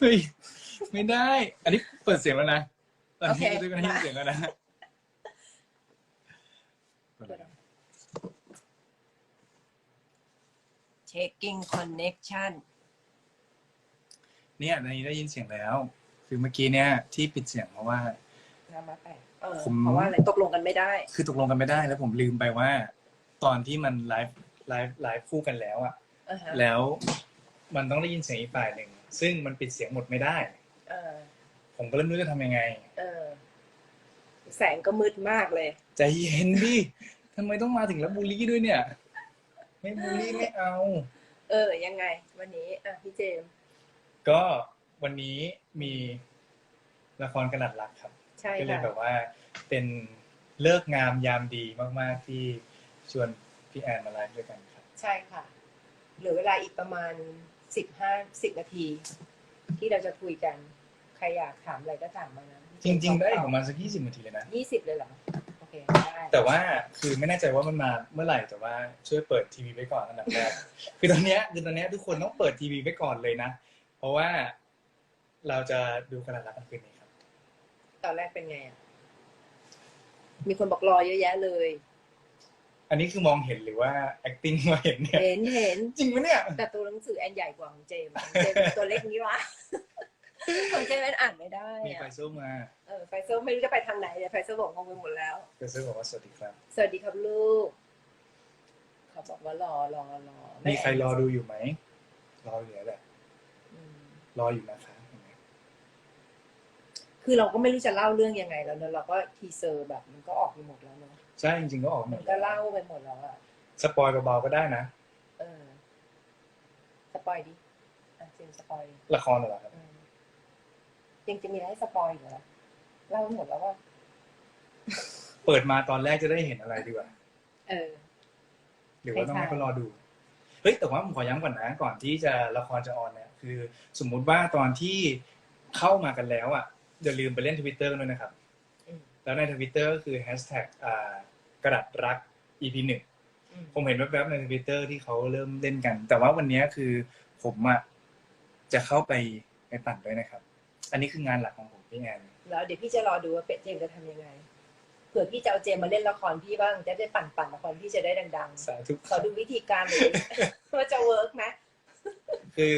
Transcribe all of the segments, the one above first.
เฮ้ยไม่ได้ อันนี้เปิดเสียงแล้วนะตอนนี้โอเคทุกคนได้ยินเสียงแล้วนะเช็คกิ้งคอนเน็กชันเนี่ยในนี้ได้ยินเสียงแล้ว คือเมื่อกี้เนี่ยที่ปิดเสียงเพราะว่าน้ำมาแตกเออผม เพราะว่าอะไรตกลงกันไม่ได้ คือตกลงกันไม่ได้แล้วผมลืมไปว่า ตอนที่มันไลฟ์ไลฟ์ไลฟ์คู่กันแล้วอะอ่าฮะแล้วมันต้องได้ยินเสียงอีกฝ่ายหนึ่ง ซึ่งมันปิดเสียงหมดไม่ได้ เออ ผมก็เริ่มไม่รู้จะทำยังไง เออ แสงก็มืดมากเลย ใจเย็นดิทำไมต้องมาถึงแล้วบูลลี่ด้วยเนี่ย ไม่บูลลี่ไม่เอา เออ ยังไง วันนี้ อะพี่เจมส์ก็วันนี้มีละครกระดัดรักครับ ใช่ก็เลยค่ะ แบบว่าเป็นเลิกษ์งามยามดีมาก ๆ ที่ชวนพี่แอนมาไลฟ์ด้วยกันครับ ใช่ค่ะ เหลือเวลาอีกประมาณ สิบห้าสิบนาที ที่เราจะคุยกัน ใครอยากถามอะไรก็ถามมานะจริง ๆ ได้ประมาณสักยี่สิบนาทีเลยนะ ยี่สิบเลยเหรอ โอเค ได้แต่ว่าคือไม่แน่ใจว่ามันมาเมื่อไหร่แต่ว่าช่วยเปิดทีวีไว้ก่อนอันดับแรก คือตอนเนี้ยคือตอนเนี้ยทุกคนต้องเปิดทีวีไว้ก่อนเลยนะ เพราะว่าเราจะดูกระดัดรักกันคืนนี้ครับ ตอนแรกเป็นไงอะ มีคนบอกรอเยอะแยะเลย อันนี้คือมองเห็นหรือว่า acting มาเห็นเนี่ย เห็นเห็น จริงไหมเนี่ย แต่ตัวหนังสือแอนใหญ่กว่าของเจมส์ของเจมส์ตัวเล็กนี้วะ ของเจมส์แอนอ่านไม่ได้มีไฟอะโซ่มาเออไฟเซอร์ไม่รู้จะไปทางไหนเลยไฟเซอร์บอกงงไปหมดแล้ว ไฟโซ่บอกว่าสวัสดีครับ สวัสดีครับลูก เขาบอกว่ารอรอรอมีใครรอดูอยู่ไหม รออยู่แล้วแหละอืมรออยู่นะคะเห็นไหมคือเราก็ไม่รู้จะเล่าเรื่องยังไงแล้วเนอะเราก็ทีเซอร์แบบมันก็ออกไปหมดแล้วเนอะ ใช่จริงๆก็ออกหมมัดนก็เล่าไปหมดแล้วอะสปอยเบาๆก็ได้นะ เออ สปอยดิอะเจมส์สปอยดิละครเหรอครับ อืมยังจะมีอะไรให้สปอยอีกเหรอเล่าไปหมดแล้วว่า เปิดมาตอนแรกจะได้เห็นอะไรดีกว่า เออ หรือว่าต้องใช่ให้เขารอดู เฮ้ย แต่ว่าผมขอย้ำก่อนนะ ก่อนที่จะละครจะออนเนี่ย คือ สมมุติว่าตอนที่เข้ามากันแล้วอะอย่าลืมไปเล่นทวิตเตอร์กันด้วยนะครับอืม แล้วในทวิตเตอร์ก็คือแฮชแท็กอ่ากระดัดรัก EP หนึ่งอืมผมเห็นแวบๆในทวิตเตอร์ที่เขาเริ่มเล่นกัน แต่ว่าวันนี้คือผมอะจะเข้าไปไปปั่นด้วยนะครับ อันนี้คืองานหลักของผมพี่แอนแล้วเดี๋ยวพี่จะรอดูว่าเป็ดเจมส์จะทำยังไงเผื่อพี่จะเอาเจมส์มาเล่นละครพี่บ้างจะได้ปั่นปั่นละครพี่จะได้ดังสาธุๆขอดูวิธีการหน่อยว่าจะเวิร์กไหมคือ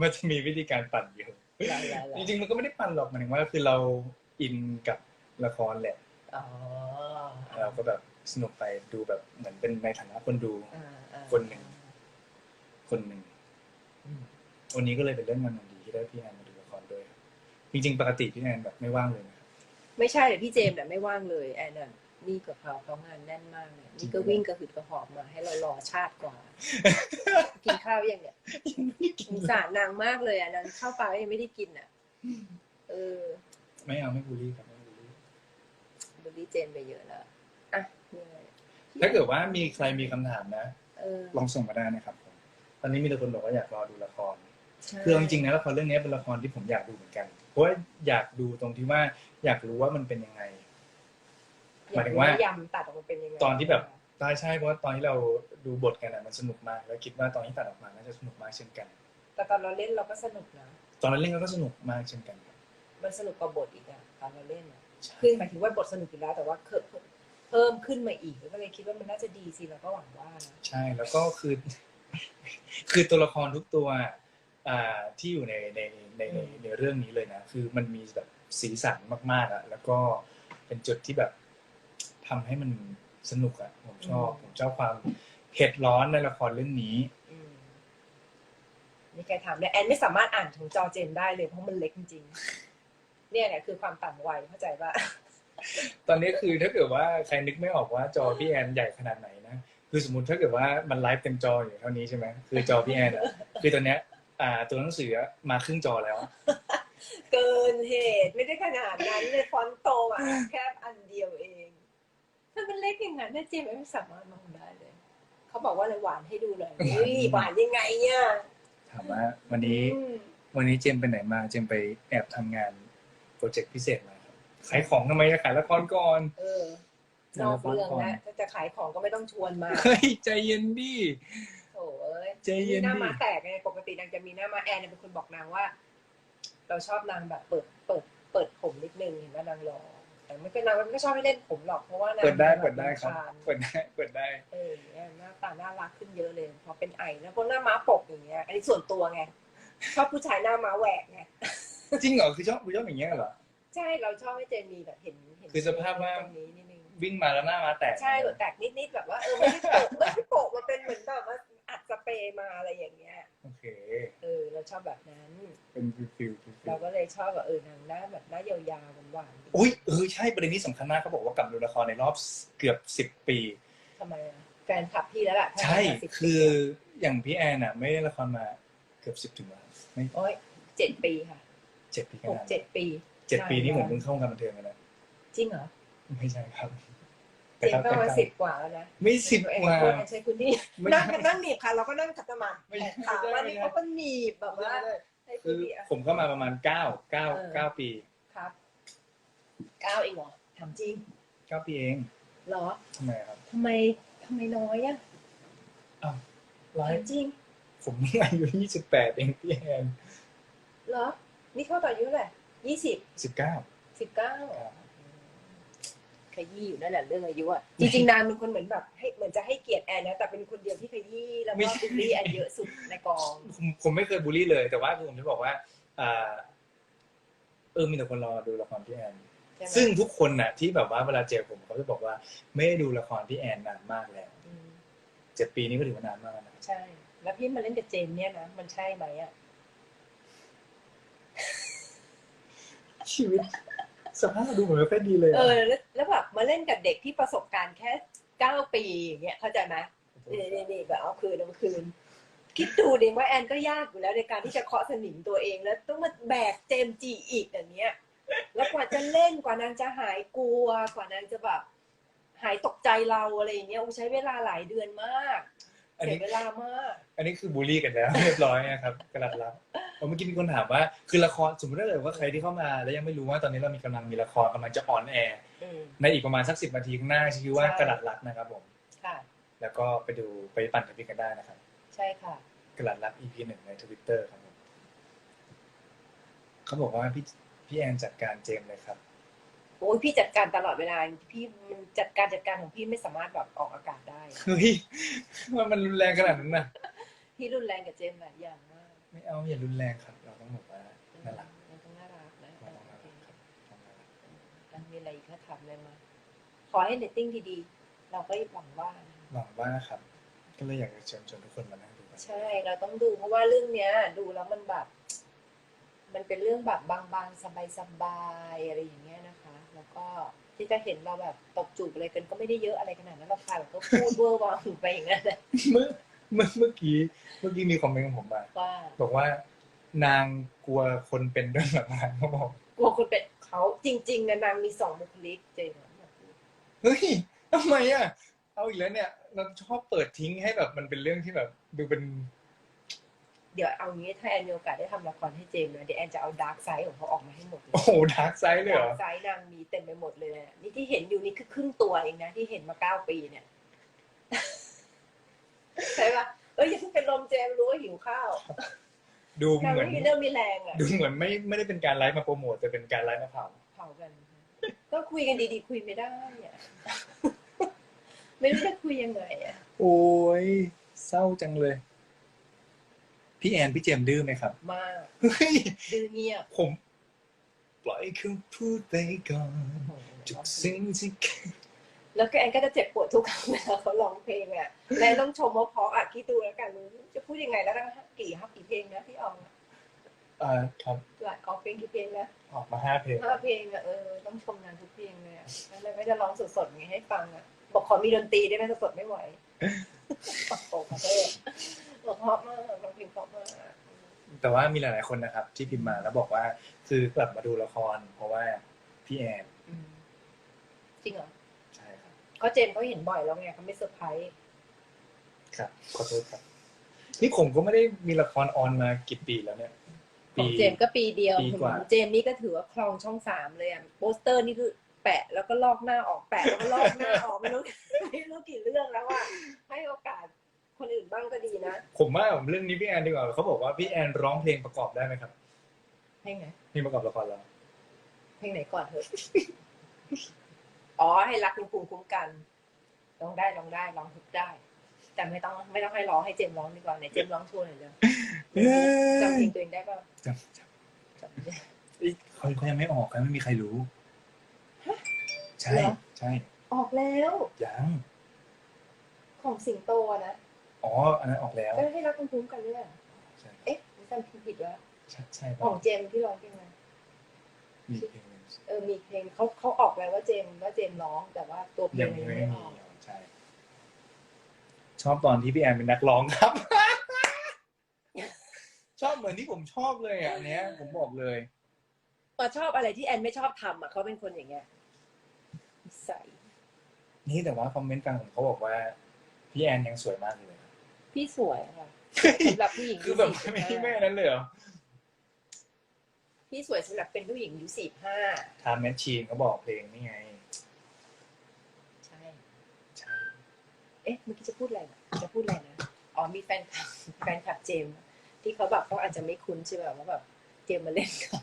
มันจะมีวิธีการปั่นอยู่หลายๆจริงๆมันก็ไม่ได้ปั่นหรอกหมายถึงว่าคือเราอินกับ ละครแหละอ๋อเราก็แบบสนุกไปดูแบบเหมือนเป็นในฐานะคนดูอ่าอ่าคนหนึ่งคนหนึ่งอืมวันนี้ก็เลยเป็นเรื่องมันดีที่ได้พี่แอนมาดูละครด้วยครับจริงๆปกติพี่แอนแบบไม่ว่างเลยนะครับไม่ใช่เดี๋ยวพี่เจมส์เนี่ยไม่ว่างเลยแอนน่ะนี่กับเขาเขางานแน่นมากเลยนี่ก็วิ่งกระหืดกระหอบมาให้เรารอชาติกว่า กินข้าวยังเนี่ยสงสารนางมากเลยอะนางข้าวปลาก็ยังไม่ได้กินอะ เออ ไม่เอาไม่บูลลี่ครับไม่ บูลลี่ดูดีเจนไปเยอะแล้วอะมีอะไรถ้าเกิดว่ามีใครมีคำถามนะ เออลองส่งมาได้นะครับผมตอนนี้มีแต่คนบอกว่าอยากรอดูละคร ใช่คือเอาจริงๆนะละครเรื่องนี้เป็นละครที่ผมอยากดูเหมือนกัน เพราะว่าอยากดูตรงที่ว่าอยากรู้ว่ามันเป็นยังไง หมายถึงว่ายำตัดออกมาเป็นยังไงตอนที่แบบ ใช่ใช่เพราะว่าตอนที่เราดูบทกันอะมันสนุกมาก แล้วคิดว่าตอนที่ตัดออกมาน่าจะสนุกมากเช่นกัน แต่ตอนเราเล่นเราก็สนุกนะ ตอนนั้นเล่นก็สนุกมากเช่นกันครับมันสนุกกว่าบทอีกอะตอนเราเล่นอะใช่ คือหมายถึงว่าบทสนุกอยู่แล้ว แต่ว่าเพิ่มเพิ่มขึ้นมาอีกแล้วก็เลยคิดว่ามันน่าจะดีสิเราก็หวังว่านะใช่แล้วก็คือ คือตัวละครทุกตัวอ่าที่อยู่ในในในในในเรื่องนี้เลยนะคือมันมีแบบสีสันมากๆอะแล้วก็เป็นจุดที่แบบทำให้มันสนุกอะผมชอบผมชอบความเผ็ดร้อนในละครเรื่องนี้อืมนี่ใครถามเนี่ยแอนไม่สามารถอ่านของจอเจนได้เลยเพราะมันเล็กจริงๆ เนี่ยเนี่ยคือความต่างวัยเข้าใจป่ะตอนนี้คือถ้าเกิดว่าใครนึกไม่ออกว่าจอพี่แอนใหญ่ขนาดไหนนะคือสมมติถ้าเกิดว่ามันไลฟ์เต็มจออยู่เท่านี้ใช่ไหมคือจอพี่แอนอะคือตอนเนี้ยอ่าตัวหนังสืออะมาครึ่งจอแล้ว เกินเหตุไม่ได้ขนาดนั้นเลยฟอนต์โตอะแค่อันเดียวเองถ้ามันเล็กอย่างนั้นนะเจมส์ไม่สามารถมองได้เลย เขาบอกว่าเลยหวานให้ดูเลยเฮ้ยหวานยังไงเนี่ยถามว่าวันนี้อืมวันนี้เจมไปไหนมาเจมไปแอบทำงาน โปรเจกต์พิเศษมาครับขายของทำไมจะขายละครก่อนเออนอกเรื่องนะถ้าจะขายของก็ไม่ต้องชวนมาเฮ้ยใจเย็นดิโถ่เอ้ยใจเย็นหน้าดิมาแตกไงปกตินางจะมีหน้ามาแอนเนี่ยเป็นคนบอกนางว่า เราชอบนางแบบเปิดเปิด เปิดผมนิดนึงเห็นว่านางรอแต่ไม่เป็นนางไม่ชอบให้เล่นผมหรอกเพราะว่านางเปิดได้แบบเปิดได้ครับรำาญเปิดได้เปิดได้ เออเนี่ยหน้าตาน่ารักขึ้นเยอะเลยพอเป็นไอแล้วพวกหน้าม้าปกอย่างเงี้ยอันนี้ส่วนตัวไงชอบผู้ชายหน้าม้าแหวกไง จริงเหรอคือชอบคือชอบอย่างเงี้ยเหรอ ใช่เราชอบให้เจนมีแบบเห็นเห็นคือสภาพว่า ตรงนี้นิดนึงวิ่งมาแล้วหน้ามาแตกใช่แบบแตกนิดๆแบบว่าเออไม่ได้โปะไม่ได้โปะมาเป็นเหมือนแบบว่าอัดสเปรย์มาอะไรอย่างเงี้ยโอเค เออเราชอบแบบนั้น เป็นฟิลฟิลฟิลเราก็เลยชอบแบบเออนางหน้าแบบหน้ายาวๆหวานๆอุ้ยเออใช่ประเด็นนี้สำคัญมากเขาบอกว่ากลับมาดูละครในรอบเกือบสิบปี ทำไมอะแฟนคลับพี่แล้วล่ะถ้าใช่สิบปีคืออย่างพี่แอนอะ ไม่ได้ละครมาเกือบสิบ10ถึงมาไม่โอ้ยเจ็ดปีค่ะ เจ็ดปีขหกนาดเจ็ดปีเจ็ดปีนี่ผมเพิ่งเข้าวงการบันเทิงกันนะจริงเหรอไม่ใช่ครับเจนก็มาสิบกว่าแล้วนะไม่สิบเองกว่าไม่ใช่คุณนี่ไม่นั่งใช่กันนั่งหนีบค่ะ เราก็นั่งขัดสมาธิไม่ใช่ขาไม่ใช่วันนี้เขาก็หนีบแบบว่าให้คืคุณอนี่อะผมเข้ามาประมาณเก้าเก้าเออเก้าปีครับเก้าเองเหรอถามจริงเก้าปีเองเหรอทำไมครับทำไมทำไมน้อยอะร้อยถามจริงผมอายุยี่สิบแปดเองพี่แอนเหรอ นี่เข้าต่ออายุเท่าไหร่ยี่สิบสิบเก้าสิบเก้าขยี้อยู่นั่นแหละเรื่องอายุอะจริงๆนางเป็นคนเหมือนแบบให้เหมือนจะให้เกียรติแอนนะแต่เป็นคนเดียวที่ขยี้แล้วก็บูลลี่แอนเยอะสุดในกองผมผมไม่เคยบูลลี่เลยแต่ว่าคือผมจะบอกว่าอ่าเออมีแต่คนรอดูละครพี่แอน ใช่ไหมซึ่งทุกคนน่ะ ที่แบบว่าเวลาเจอผมเขาจะบอกว่า ไม่ได้ดูละครพี่แอนนานมากแล้วอืมเจ็ดปีนี้ก็ถือว่านานมากแล้วนะใช่ แล้วพี่มาเล่นกับเจมส์เนี่ยนะมันใช่ไหมอะ ชีวิตสภาพดูเหมือนไม่ค่อยดีเลยเออแล้วแล้วแบบมาเล่นกับเด็กที่ประสบการณ์แค่เก้าปีอย่างเงี้ยเข้าใจไหมนี่นี่นี่แบบเอาคืนเอาคืน คิดดูดิว่าแอนก็ยากอยู่แล้วในการที่จะเคาะสนิมตัวเองแล้วต้องมาแบกเจมส์จีอีกอย่างเงี้ย แล้วกว่าจะเล่นกว่านางจะหายกลัว กว่านางจะแบบ หายตกใจเราอะไรอย่างเงี้ยโอ้ใช้เวลาหลายเดือนมาก อันเสีนี้ยเวลามากอันนี้คือบูลลี่กันแล้วเรียบร้อยนะครับกระดับรับผมเมื่อกี้มีคนถามว่า คือละครสมมติถ้าเกิดว่าใครที่เข้ามาแล้วยังไม่รู้ว่าตอนนี้เรามีกำลังมีละครกำลังจะออนแอร์อืม ในอีกประมาณสักสิบนาทีข้างหน้าชื่อว่าใช่ กระดับรักนะครับผม ค่ะ แล้วก็ไปดูไปปั่นกับพี่กันได้นะครับใช่ค่ะ กระดับรัก EP หนึ่งในทวิตเตอร์ครับผมเขาบอกว่าพี่พี่แอนจัดการเจมส์เลยครับ โอ้ยพี่จัดการตลอดเวลา พี่มันจัดการจัดการของพี่ไม่สามารถแบบออกอากาศได้ เฮ้ยมันมันรุนแรงขนาดนั้นนะพี่รุนแรงกับเจมส์หลายอย่างมากไม่เอาอย่ารุนแรงครับ เราต้องแบบว่าน่ารักมันต้องน่ารักนะเราต้องน่ารักครับต้องน่ารักอะมีอะไรอีกถ้าถามเลยมาขอให้เรตติ้งดีๆ เราก็หวังว่านะหวังว่าครับ ก็เลยอยากจะเชิญชวนทุกคนมานั่งดูกันใช่ เราต้องดูเพราะว่าเรื่องเนี้ย ดูแล้วมันแบบ มันเป็นเรื่องแบบบางๆสบายๆอะไรอย่างเงี้ยนะคะ แล้วก็ที่จะเห็นเราแบบตบจูบอะไรกันก็ไม่ได้เยอะอะไรขนาดนั้นเราค่ะแบบก็พูดเวอร์วังไปอย่างนั้นแหละเมื่อเมื่อเมื่อกี้เมื่อกี้มีคอมเมนต์ของผมมาว่าบอกว่านางกลัวคนเป็นเรื่องแบบนั้นเขาบอกกลัวคุณเป็นเขาจริงๆนะนางมีสองบุคลิกเจมส์เฮ้ยทำไมอะเอาอีกแล้วเนี่ย เราชอบเปิดทิ้งให้แบบมันเป็นเรื่องที่แบบดูเป็น เดี๋ยวเอางี้ถ้าแอนมีโอกาสได้ทำละครให้เจมส์นะเดี๋ยวแอนจะเอาดาร์กไซด์ของเขาออกมาให้หมดเลยโอ้โหดาร์กไซด์เลยเหรดาอร์กไซด์นางมีเต็มไปหมดเลยนะนี่ที่เห็นอยู่นี่คือครึ่งตัวเองนะที่เห็นมาเก้าปีเนี่ยใช่ปะเอ้ยอย่าเพิ่งเป็นลมเจมส์รู้ว่าหิวข้าวดูนางเหมือไม่นมีเรื่องมีแรงอะ ดูเหมือนไม่ไม่ได้เป็นการไลฟ์มาโปรโมทแต่เป็นการไลฟ์มาเผาเผากัน ก็คุยกันดีๆ คุยไม่ได้อะไม่รู้จะคุยยังไงอะโอ้ยเศร้าจังเลย พี่แอนพี่เจมส์ดื้อไหมครับ มากเฮ้ยดื้อเงียบ ผม ปล่อยคำพูดไปก่อนทุกสิ่งที่แล้วก็แอนก็จะเจ็บปวดทุกครั้งเวลาเขาร้องเพลงอะแล้วต้องชมว่าเพราะอะคิดดูแล้วกันจะพูดยังไงแล้วกันกี่ฮับกี่เพลงนะพี่อองอะอ่าครับหลายออกเพลงกี่เพลงนะออกมาห้าเพลงห้าเพลงอะเออต้องชมนางทุกเพลงเลยอะแล้วไม่ได้ร้องสดๆอย่างงี้ให้ฟังอะบอกขอมีดนตรีได้ไหมสดๆไม่ไหวโอ้โหขอโทษ บอกเพราะมากร้องเพลงเพราะมากแต่ว่ามีหลาย ๆ คนนะครับ ที่พิมพ์มาแล้วบอกว่าคือกลับมาดูละคร เพราะว่าพี่แอนอืมจริงเหรอใช่ครับ ก็เจนเขาเห็นบ่อยแล้วไงเขาไม่เซอร์ไพรส์ครับ ขอโทษครับ นี่ผมก็ไม่ได้มีละครออนมากี่ปีแล้วเนี่ยขปีองเจมส์ก็ปีเดียวปีกว่า เจมส์นี่ก็ถือว่าครองช่องสามเลยอะโปสเตอร์นี่คือแปะแล้วก็ลอกหน้าออกแปะแล้วก็ลอกหน้าออกไม่รู้ ไม่รู้กี่เรื่องแล้วอะให้โอกาส คนอื่นบ้างก็ดีนะผมว่าผมเรื่องนี้พี่แอนดีกว่าเขาบอกว่าพี่แอนร้องเพลงประกอบได้ไหมครับเพลงไหนเพลงประกอบละครเราเพลงไหนก่อนเถอะอ๋อให้รักคุณภูมิคุ้มกันร้องได้ร้องได้ร้องทุกได้ แต่ไม่ต้องไม่ต้องให้ร้องให้เจมส์ร้องดีกว่าไหนเจมส์ร้องโชว์หน่อยเดี๋ยวจำเพลงตัวเองได้ป่ะจำจำเอ้ยเขาเขายังไม่ออกกันไม่มีใครรู้ใช่ใช่ออกแล้วยังของสิงโตอะนะ อ๋อ อันนั้นออกแล้วก็ให้รักคุณภูมิกันด้วยอะใช่เอ๊ะไม่จำผิดแล้วใช่ใช่ขป่ะองเจมส์ที่ร้องเพลงอะไรมีเพลงหนึ่งเออมีเพลงเขาเขาออกแล้วว่าเจมส์ว่าเจมส์ร้องแต่ว่าตัวเพลยังงยังไม่ไม่อมีอกใช่ชอบตอนที่พี่แอนเป็นนักร้องครับ ชอบเหมือนที่ผมชอบเลยอะอันเนี้ย ผมบอกเลยมาชอบอะไรที่แอนไม่ชอบทำอะเขาเป็นคนอย่างเงี้ยนิสัยนี่แต่ว่าคอมเมนต์กลางผมเขาบอกว่า พี่แอนยังสวยมากเลย พี่สวยอะค่ะสำหรับผู้หญิงคือแบบยุไม่45แม่นั้นเลยเหรอ พี่สวยสำหรับเป็นผู้หญิงอายุสี่ห้าทามแมชชีนเขาบอกเพลงนี่ไง ใช่ ใช่ เอ๊ะเมื่อกี้จะพูดอะไรนะจะพูดอะไรนะ อ๋อมีแฟนคลับแฟนคลับเจมส์ที่เขาแบบเขาอาจจะไม่คุ้นใช่ไหมว่าแบบเจมส์มาเล่นกับ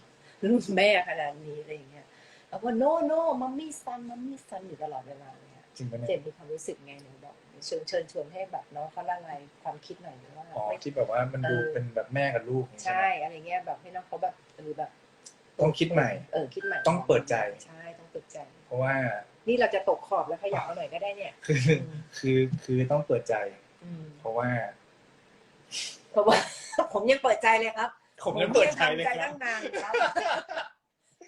รุ่นแม่ขนาดนี้อะไรอย่างเงี้ยแล้วก็โนโนมัมมี่ซันมัมมี่ซันอยู่ตลอดเวลาเลยอะ จริงปะเจเนี่ยมส์มีความรู้สึกไงหนูบอกเชิญเชิญชวนให้แบบน้องเขาละลายความคิดหน่อยหรือว่าอ๋อไม่ที่แบบว่ามันดูเออเป็นแบบแม่กับลูกอย่างนี้ใช่ไหมอะไรเงี้ยแบบให้น้องเขาแบบหรือแบบ ต้องคิดใหม่ เออคิดใหม่ ต้องเปิดใจใช่ต้องเปิดใจ เพราะว่า นี่เราจะตกขอบแล้วขยับเอาหน่อยก็ได้เนี่ย คือคือคือต้องเปิดใจอืมเพราะว่า เพราะว่า ผมยังเปิดใจเลยครับ ผมยังเปิดใจเลยผมครัตั้บงนานครับ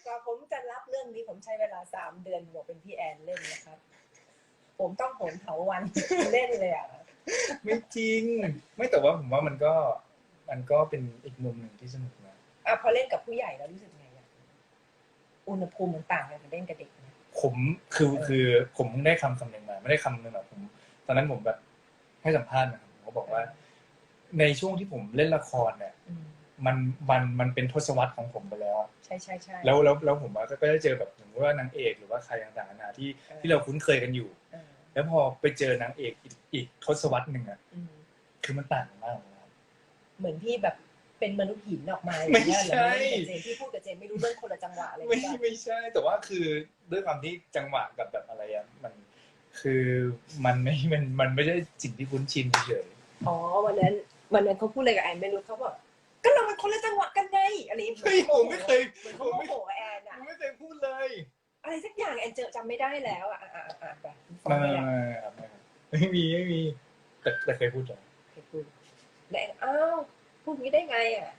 กว่าผมจะรับเรื่องนี้ผมใช้เวลาสามเดือนบอกเป็นพี่แอนเล่นนะครับ ผมต้องโหนเถาวันเล่นเลยอะไม่จริง ไม่แต่ว่าผมว่ามันก็มันก็เป็นอีกมุมหนึ่งที่สนุกนะอะพอเล่นกับผู้ใหญ่แล้วรู้สึกไงอะอุณหภูมิมันต่างกันกับเล่นกับเด็กนะผมคือคือผมเพิ่งได้คำคำหนึ่งมา ไม่ได้คำหนึ่งแบบผม ตอนนั้นผมแบบให้สัมภาษณ์นะครับผมก็บอกว่า ในช่วงที่ผมเล่นละครเนี่ยอืมมันมันมันเป็นทศวรรษของผมไปแล้วอะใช่ใช่ใช่แล้วแล้วแล้วผมว่าก็ก็ได้เจอแบบสมมติว่านางเอกหรือว่าใครต่างๆนานาที่ที่เราคุ้นเคยกันอยู่เออ แล้วพอไปเจอนางเอกอีกอีกทศวรรษหนึ่งอะอืมคือมันต่างกันมากเลยนะครับเหมือนพี่แบบเป็นมนุษย์หินออกมาอไม่ย่างเงี้ยเหรอใช่เล่นกับเจนพี่พูดกับเจนไม่รู้เรื่องคนละจังหวะเลยไม่หรือเปล่าไม่ใช่ แต่ว่าคือด้วยความที่จังหวะกับแบบอะไรอะมันคือมันไม่มันมันไม่ได้สิ่งที่คุ้นชินเฉยอ๋อวันนั้นวันนั้นเขาพูดอะไรกับแอนไม่รู้เขาบอกก็เรามันคนละจังหวะกันไงอะไรอย่างเฮ้ยเงี้ยผมไม่เคยเหมือนผเขามโมไม่โหแอนอะผมไม่เคยพูดเลย อะไรสักอย่างแอนเจอจำไม่ได้แล้วอะอะอะอะอะไปฟังไม่ไม่ไม่ได้ไม่ครับไม่ครับไม่มีไม่มีแต่แต่เคยพูดเหรอเคยพูดแล้วแอนอ้าวพูดอย่างนี้ได้ไงอะ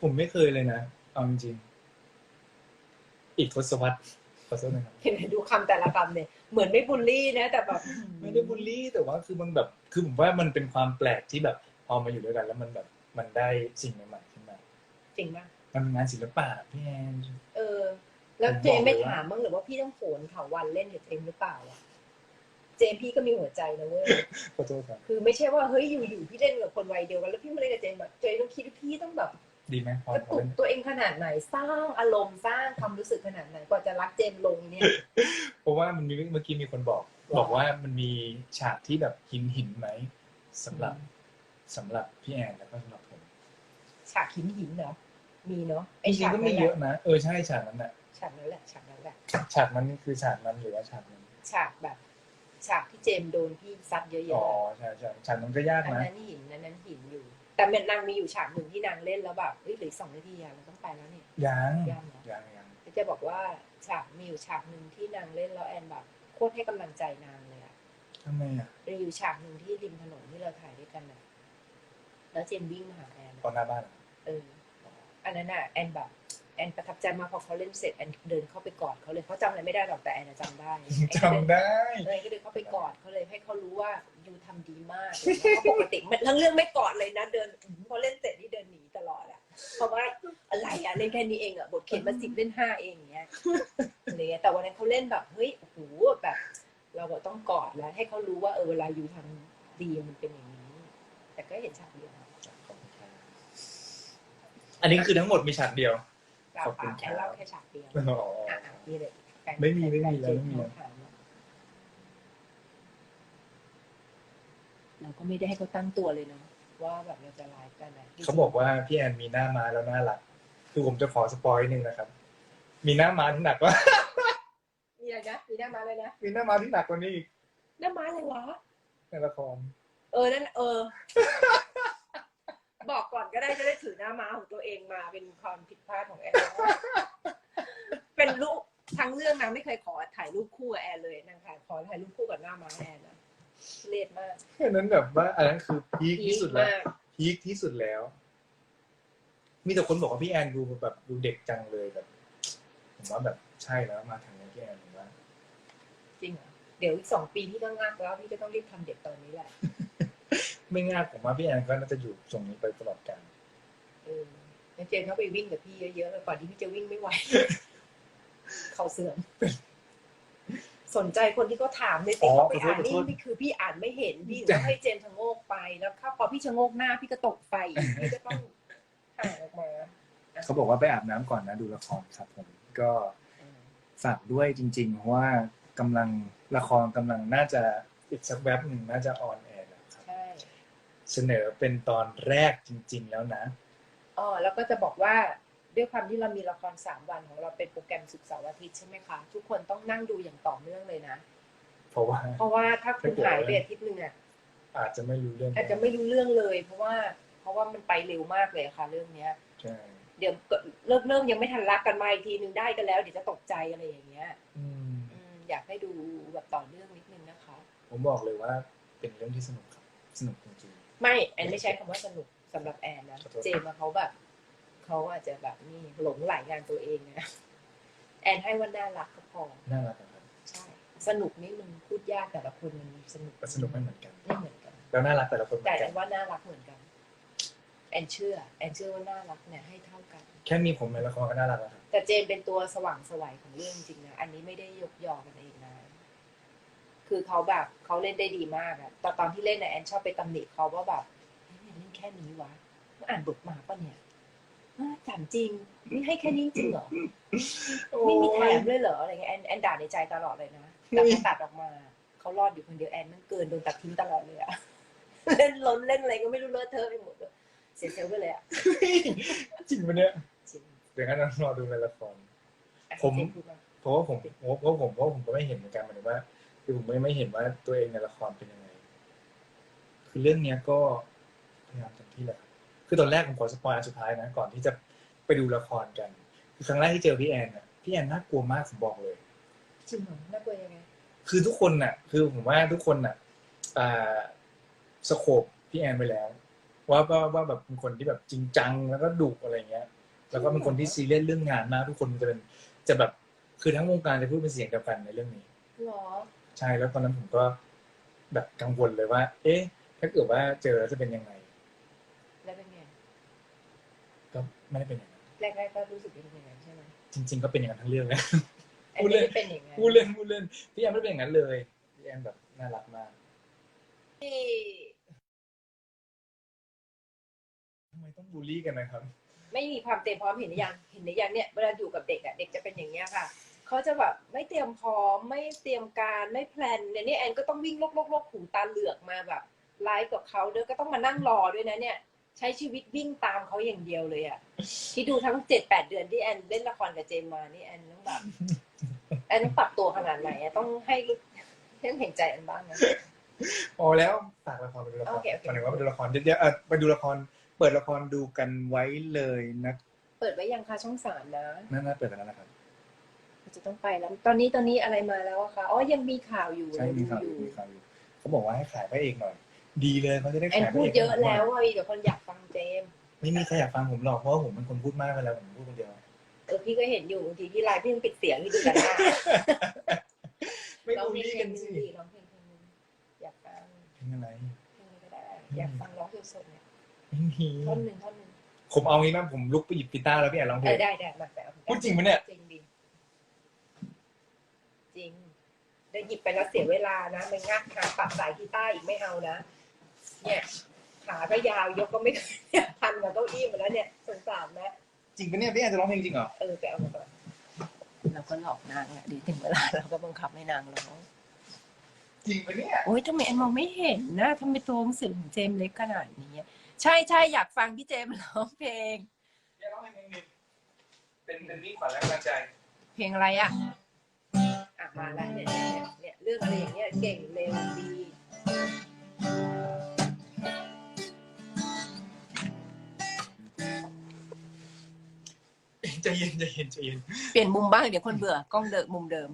ผมไม่เคยเลยนะเอาจริงๆอีกทศวรรษขอโทษนะครับเห็นไหมดูคำแต่ละคำเนี่ยเหมือนไม่บูลลี่นะแต่แบบไม่ได้บูลลี่แต่ว่าคือมันแบบคือผมว่ามันเป็นความแปลกที่แบบพอมาอยู่ด้วยกันแล้วมันแบบมันได้สิ่งใหม่ๆขึ้นมาจริงปะมันเป็นงานศิลปะพี่แอนเออแล้วผมบอกเจมไม่ เลยว่าถามบ้างหรือว่าพี่ต้องโผนเถาวันเล่นกับเจมหรือเปล่าอะเจมพี่ก็มีหัวใจนะเว้ยขอโทษครับคือไม่ใช่ว่าเฮ้ยอยู่ๆพี่เล่นกับคนวัยเดียวกันแล้วพี่มาเล่นกับเจมแบบเจมต้องคิดว่าพี่ต้องแบบดีไหมพอกระพอตุกเล่นตัวเองขนาดไหนสร้างอารมณ์สร้างความรู้สึกขนาดไหนกว่าจะรักเจมลงเนี่ยเพราะว่ามันมีเมื่อกี้มีคนบอกว่าบอกว่ามันมีฉากที่แบบหินหินไหมสำหรับสำหรับพี่แอนแล้วก็สำหรับผม ฉากหินหินเหรอมีเนาะจไอริงฉากๆก็นั้มีนแหเยละอะนะเออใช่ฉากนั้นแหละ ฉากนั้นแหละฉากนั้นแหละ ฉากนั้นนี่คือฉากนั้นหรือว่าฉากนั้นฉากแบบ ฉากที่เจมโดนพี่ซัดเยอะอ๋อๆใช่ใช่ฉากนั้นก็ยากอันนะนั้นหินอันนั้นหินอยู่ แต่มันนางมีอยู่ฉากหนึ่งที่นางเล่นแล้วแบบเฮ้ยเหลืออกสองนาทีอะเราต้องไปแล้วเนี่ย ยังยังเหรอ ยังยังจะบอกว่าฉากมีอยู่ฉากหนึ่งที่นางเล่นแล้วแอนแบบโคตรให้กำลังใจนางเลยอะ ทำไมอะมีอยู่ฉากหนึ่งที่ริมถนนที่เราถ่ายด้วยกันอะแล้วเจมวิ่งมาหาแอนตอนอะหน้าบ้านอะเออ อันนั้นอะแอนแบบ แอนประทับใจมากพอเขาเล่นเสร็จแอนเดินเข้าไปกอดเขาเลยเขาจำอะไรไม่ได้หรอกแต่แอนอะจำได้แอนก็เดินจำได้เลยก็เดินเข้าไปกอดเขาเลยให้เขารู้ว่ายูทำดีมากเพราะปกติมันทั้งเรื่องไม่กอดเลยนะเดินพอเล่นเสร็จนี่เดินหนีตลอดอะเพราะว่าอะไรอะเล่นแค่นี้เองอะบทเขียนมาสิบเล่นห้าเองอย่างเงี้ยอะไรเงี้ยแต่วันนั้นเขาเล่นแบบเฮ้ยโอ้โหแบบ เราก็ต้องกอดแล้ว ให้เขารู้ว่าเออเวลายูทำดีมันเป็นอย่างนี้ แต่ก็เห็นฉากเดียวขอบคุณครับอันนี้คือทั้งหมดมีฉากเดียว เราขอบคุณปาครับแอนเล่าแค่ฉากเดียวอ๋อ อะอะมีเลยแฟนไม่มีไม่มีแฟนแล้วไม่มีแล้วถาเราก็ไม่ได้ให้เขาตั้งตัวเลยเนาะว่าแบบเราจะไลฟ์กันนะเขาบอกว่าพี่แอนมีหน้ามาแล้วน่ารัก คือผมจะขอสปอยนิดนึงนะครับ มีหน้าม้าที่หนักกว่า มีอะไรนะมีหน้าม้าเลยนะมีหน้าม้าที่หนักกว่านี้อีกหน้าม้าเลยวะในละคร เออนั่นเออ บอกก่อนก็ได้จะได้ถือหน้าม้าของตัวเองมาเป็นความผิดพลาดของแอนเป็นรูปทั้งเรื่องนางไม่เคยขอถ่ายรูปคู่กับแอนเลยนางถ่ายขอถ่ายรูปคู่กับหน้าม้าแอนนะทุเลศมากอันนั้นแบบว่าอันนั้นคือพีคที่สุดแล้วมากพีคที่สุดแล้ว มีแต่คนบอกว่าพี่แอนดูแบบดูเด็กจังเลยแบบผมว่าแบบใช่แล้วมาทางนี้พี่แอนผมว่าจริงเหรอเดี๋ยวอีกสองปีพี่ก็งักแล้วพี่ก็ต้องรีบทำเด็กตอนนี้แหละ ไม่ง่ายผมว่าพี่แอนก็น่าจะอยู่ตรงนี้ไปตลอดกาลเออแล้วเจนเขาไปวิ่งกับพี่เยอะๆแล้วก่อนที่พี่จะวิ่งไม่ไหว เขาเสื่อม สนใจคนที่เขาถามเลยสิเขาไปอ่านนี่นี่คือพี่อ่านไม่เห็นพี่ก็ให้เจนชะโงกไปแล้วถ้าพอพี่ชะโงกหน้าพี่ก็ตกไฟอีกพี่ก็ต้องห่างออกมาเขาบอกว่าไปอาบน้ำก่อนนะดูละครครับผมก็ฝากด้วยจริง ๆ เพราะว่ากำลังละครกำลังน่าจะอีกสักแวบหนึ่งน่าจะออนแอร์แล้วครับ ใช่ เสนอเป็นตอนแรกจริง ๆ แล้วนะ อ๋อแล้วก็จะบอกว่าด้วยความที่เรามีละครสามวันของเราเป็นโปรแกรมศุกร์เสาร์อาทิตย์ใช่ไหมคะ ทุกคนต้องนั่งดูอย่างต่อเนื่องเลยนะ เพราะว่า เพราะว่าถ้าคุณหายไปอาทิตย์หนึ่งอะอาจจะไม่รู้เรื่อง อาจจะไม่รู้เรื่องเลย เพราะว่า เพราะว่ามันไปเร็วมากเลยค่ะ เรื่องเนี้ยใช่เดี๋ยวก็เริ่มเริ่มยังไม่ทันรักกันมาอีกทีนึงได้กันแล้ว เดี๋ยวจะตกใจอะไรอย่างเงี้ย อืมอืมอยากให้ดูแบบต่อเนื่องนิดนึงนะคะ ผมบอกเลยว่าเป็นเรื่องที่สนุกครับ สนุกจริง ไม่แอนไม่ใช้คำว่าสนุกสำหรับแอนนะ ขอโทษ เจมส์อะเขาแบบเขาอาจจะแบบนี่หลงไหลงานตัวเองนะแอนให้ว่าน่ารักก็พอๆน่ารักครับใช่ สนุกนี่มันพูดยากแต่ละคนมันสนุกแต่สนุกไม่เหมือนกัน ไม่เหมือนกัน แล้วน่ารักแต่ละคนเหมืแต่อนแอกันนว่าน่ารักเหมือนกัน แอนเชื่อ แอนเชื่อว่าน่ารักเนี่ยให้เท่ากัน แค่มีผมในละครก็น่ารักแล้วครับแต่เจนเป็นตัวสว่างไสวัยของเรื่องจริงนะ อันนี้ไม่ได้ยกยอกันเองนะ คือเขาแบบเขาเล่นได้ดีมากอะตอนตอนที่เล่นเนี่ยแอนชอบไปตำหนิเขาว่าแบบเฮ้ยเนี่ยเล่นแค่นี้วะอ่านบทมาปะเนี่ยอ้าวถามจริงนี่ให้แค่นี้จริงเหรอไม่มีแถมเลยเหรออะไรเงี้ยแอนแอนด่าในใจตลอดเลยนะแต่พอตัดออกมาเขารอดอยู่คนเดียวแอนมันเกินโดนตัดทิ้งตลอดเลยอะเล่นล้นเล่นอะไรก็ไม่รู้เลอะเทอะไปหมดเลยเสียเซลล์ไปเลยอะจริงปะเนี่ยจริงเดี๋ยวงั้นเรารอดูในละครอะผมเจนพูดาเพราะว่าผมเพราะว่าผมเพราะว่าผมก็ไม่เห็นเหมือนกันหมายถึงว่า คือผมไม่ไม่เห็นว่าตัวเองในละครเป็นยังไง คือเรื่องเนี้ยก็พยายามเต็มที่แหละครับคือตอนแรกผมขอสปอยอันสุดท้ายนะก่อนที่จะไปดูละครกัน คือครั้งแรกที่เจอพี่แอนน่ะพี่แอนน่ากลัวมากผมบอกเลย จริงเหรอน่ากลัวยังไง คือทุกคนน่ะ คือผมว่าทุกคนน่ะอ่าสโคปพี่แอนไปแล้ว ว่าว่าว่าแบบเป็นคนที่แบบจริงจังแล้วก็ดุอะไรเงี้ย แล้วก็เป็นคนที่ซีเรียสเรื่องงานมากทุกคนจะเป็นจะแบบคือทั้งวงการจะพูดเป็นเสียงเดียวกันในเรื่องนี้หรอ ใช่แล้วตอนนั้นผมก็แบบกังวลเลยว่า เอ๊ะ ถ้าเกิดว่าเจอแล้วจะเป็นยังไง แล้วเป็นไง ก็ไม่ได้เป็นอย่างนั้นแรกๆก็รู้สึกเป็นอย่างนั้นใช่ไหมจริง ๆ ก็เป็นอย่างนั้นทั้งเรื่องเลยแอนพูดเล่ไม่นได้เป็นอย่างนั้นพูดเล่นพูดเล่นพี่แอนไม่ได้เป็นอย่างนั้นเลยพี่แอนแบบน่ารักมากที่ทำไมต้องบูลลี่กันนะครับ ไม่มีความเตรียมพร้อมเห็นหรือยังเห็นหรือยังเนี่ยเวลาอยู่กับเด็กอะเด็กจะเป็นอย่างเงี้ยค่ะ เขาจะแบบไม่เตรียมพร้อม ไม่เตรียมการไม่แพลนเนี่ยนี่แอนก็ต้องวิ่งลกลกลกหูตาเหลือกมาแบบไลฟ์กับเขาด้วยก็ต้องมานั่งรอด้วยนะเนี่ยใช้ชีวิตวิ่งตามเขาอย่างเดียวเลยอะที่ดูทั้งเจ็ดแปดเดือนที่แอนเล่นละครกับเจมมานี่แอนต้องแบบแอนต้องปรับตัวขนาดไหนอะต้องให้ต้องเห็นใจแอนบ้างนะพอแล้วฝากละครไปดูละครโอเคโอเคหมายถึงว่าไปดูละครเดี๋ยวๆเออไปดูละคร เปิดละครดูกันไว้เลยนะ เปิดไว้ยังคะช่องสามนะน่าน่าเปิดกันแล้วนะครับ จะต้องไปแล้ว ตอนนี้ตอนนี้อะไรมาแล้วอะคะอ๋อยังมีข่าวอยู่ใช่เรามีดูข่าวออยู่ยู่มีข่าวอยู่เขาบอกว่าให้ขายพระเอกหน่อย ดีเลยเขาจะได้แอนขายพพูระดเอกเยอะแล้วว่ามีแต่คนอยากฟังเจมส์ไม่มีใครอยากฟังผมหรอกเพราะว่าผมเป็นคนพูดมากเวลาผมพูดคนเดียวเออพี่ก็เห็นอยู่บางทีพี่ไลฟ์พี่ยังปิดเสียงพี่ดูกันหน้าไม่ร้องบูลเพลงลี่เพลกันงหนึสิงดีร้องเพลงเพลงหนึงอยากฟังเพลงอะไรเพลงนี้ก็ได้อยากฟังร้องสดๆเนี่ยไม่มีท่อนหนึ่งท่อนหนึ่งผมเอางี้นะผมลุกไปหยิบกีตาร์แล้วพี่แอนร้องเพเอลองได้ได้มาแต่เอาพูดจริงปะเนี่ยจริงดิ จริงเดี๋ยวหยิบไปแล้วเสียเวลานะมันงักหาปรับสายกีตาร์อีกไม่เอานะ เนี่ยขาก็ยาวยกก็ไม่เนี่ยพันกับเก้าอี้หมดแล้วเนี่ยสงสารนะจริงปะเนี่ยพี่แอนจะร้องเพลงจริงเหรอเออไปเอามาก่อนเราก็หลอกนางอะเดียวถึงเวลาเราก็บังคับให้นางร้องจริงปะเนี่ยโอ๊ยทำไมแอนมองไม่เห็นนะทำไมตัวหนังสือของเจมส์เล็กขนาดนี้อะใช่ใช่อยากฟังพี่เจมส์ร้องเพลงอย่าร้องเพลงนี้เป็นเป็นวิ่งขวัญและกำลังใจ เพลงอะไรอะอะ มาแล้วเนี่ยเนี่ยเนี่ยเรื่องอะไรอย่างเงี้ยเก่งเร็วดีใจเย็นใจเย็นใจเย็นเปลี่ยนมุมบ้างเดี๋ยวคนเบื่อกล้องเดิมมุมเดิม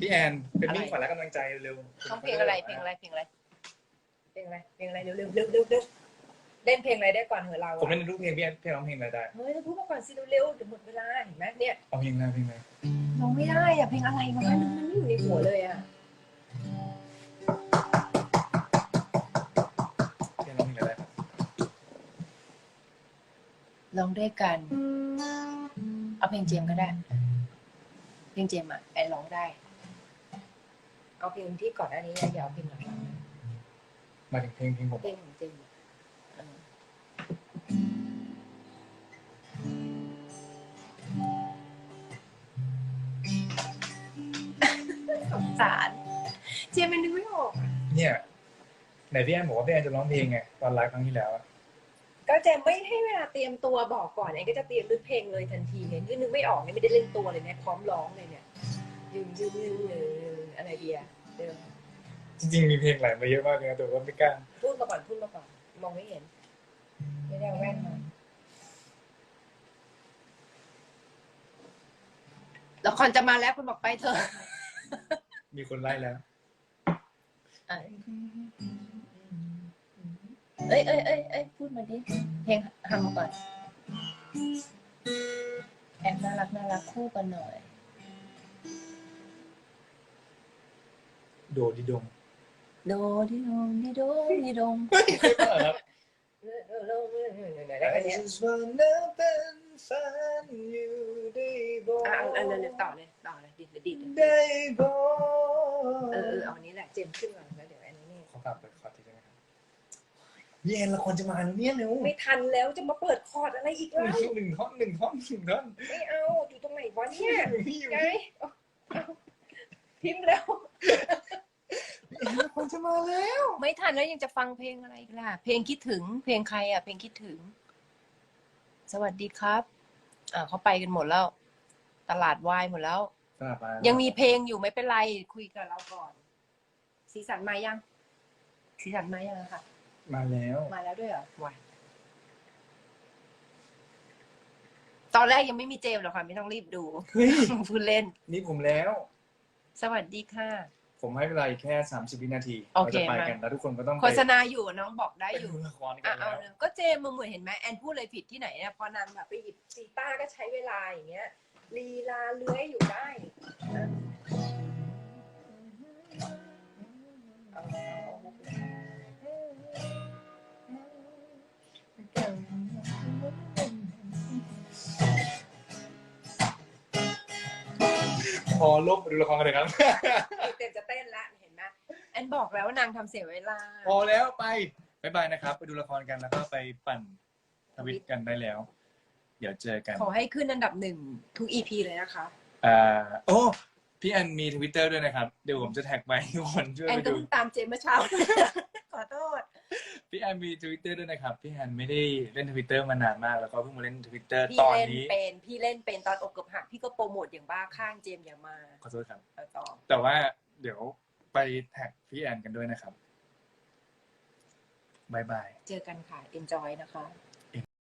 พี่แอนเป็นอะไรวิ่งขวัญและกำลังใจเร็วต้องเพลงอะไรเพลงอะไรเพลงอะไรเพลงอะไรเพลงอะไรเร็วเร็วเร็วเร็วเร็ว เล่นเพลงอะไรได้ก่อนเหรอเราผมอะเล่นทุกเพลงพี่แอนพี่แอนร้องเพลงอะไรได้เฮ้ยเราพูดมาก่อนสิเร็วๆเดี๋ยวหมดเวลาเห็นไหมเนี่ยเอาเพลงอะไรเพลงอะไรร้องไม่ได้อะเพลงอะไรวะมันมันไม่อยู่ในหัวเลยอะพี่แอนร้องเพลงอะไรได้ครับร้องด้วยกัน เอาเพลงเจมส์ก็ได้ เพลงเจมส์อะแอนร้องได้ เอาเพลงที่ก่อนอันนี้นะอย่าเอาเพลงหลังๆนะมาถึงเพลงเพลงผมเพลงของเจมส์อะ เจมส์มันนึกไม่ออกอะเนี่ยไหนพี่แอนบอกว่าพี่แอนจะร้องเพลงไงตอนไลฟ์ครั้งที่แล้วอะก็เจมส์ไม่ให้เวลาเตรียมตัวบอกก่อนไอ้ก็จะเตรียมนึกเพลงเลยทันทีเลยนี่นึกไม่ออกเนี่ยไม่ได้เล่นตัวเลยเนี่ยพร้อมร้องเลยเนี่ยยืนยืนยืนยืนอะไรเดียเดิมจริงๆมีเพลงไหลมาเยอะมากเลยนะแต่ว่าไม่กล้าพูดมาก่อนพูดมาก่อนมองไม่เห็น ไม่ได้เอาแว่นมาละครจะมาแล้วคุณบอกไปเถอะ มีคนไล่แล้วอะ เอ้ยเอ้ยเอ้ยเอ้ยพูดมาดิเพลงทำมาก่อนแอบน่ารักน่ารักคู่กันหน่อย โดดิดง โดดิโดดิโดดิโดงไม่เคยฟังเหรอครับเออเอ อเออเออเออเออได้แค่เนี้ย just wanna เป็นแฟนอยู่ได้บอกอะเอาอันนั้นเลยต่อเลยต่อเลยดิดดิดดิดได้บอกเออเออเอาอันนี้แหละเจมส์ขึ้นก่อนแล้วเดี๋ยวอันนี้นี่ขอกลับไปขอทีได้ไหมครับพี่แอนละครจะมาแล้วเนี่ยเร็วไม่ทันแล้วจะมาเปิดคอร์ดอะไรอีกแล้วหนึ่งท่อนหนึ่งท่อนหนึ่งท่อนไม่เอาอยู่ตรงไหนวะเนี่ยพี่อยู่ไงเอาเอาพิมพ์แล้วละครจะมาแล้ว ไม่ทันแล้วยังจะฟังเพลงอะไรอีกล่ะ เพลงคิดถึง เพลงใครอะ เพลงคิดถึง สวัสดีครับ อ่าเขาไปกันหมดแล้ว ตลาดวายหมดแล้วสลับมายังมีเพลงอยู่ไม่เป็นไรคุยกับเราก่อน สีสันมายัง สีสันมายังอะค่ะ มาแล้ว มาแล้วด้วยเหรอวายตอนแรกยังไม่มีเจมส์หรอกค่ะ ไม่ต้องรีบดู เฮ้ย พูดเล่น นี่ผมแล้ว สวัสดีค่ะ ผมให้เวลาอีกแค่สามสิบวินาทีโอเราเคจะไปมากันแล้วทุกคนก็ต้องไปโฆษณาอยู่น้องบอกได้ไปอยู่ดูละครกัอะนเอาแล้วเลยก็เจมส์มึงเหมือนเห็นไหมแอนพูดเลยผิดที่ไหนเนี่ยพอนางแบบไปหยิบซีต้าก็ใช้เวลาอย่างเงี้ยลีลาเลื้อยอยู่ได้นะเอาเอาพอลบไปดูละครกันเลยครับ บอกแล้วว่านางทำเสียเวลา พอแล้วไปบายบายนะครับ ไปดูละครกันแล้วก็ไปปั่นทวิตกันได้แล้ว เดี๋ยวเจอกันขอให้ขึ้นอันดับหนึ่งทุกอีพีเลยนะคะ อ่าโอ้พี่แอนมีทวิตเตอร์ด้วยนะครับ เดี๋ยวผมจะแท็กไปทุกคนช่วยแอนไปก็ดู เพิ่งตามเจมส์เมื่อเช้า ขอโทษ พี่แอนมีทวิตเตอร์ด้วยนะครับ พี่แอนไม่ได้เล่นทวิตเตอร์มานานมาก แล้วก็เพิ่งมาเล่นทวิตเตอร์พี่ตอนเล่นนี้ เป็นพี่เล่นเป็นตอนอกเกับหักพี่ก็โปรโมทอย่างบ้าข้างเจมส์อย่ามาขอโทษครับ เอาต่อแต่ว่าเดี๋ยว ไปแท็กพี่แอนกันด้วยนะครับบายบาย เจอกันค่ะ enjoy นะคะ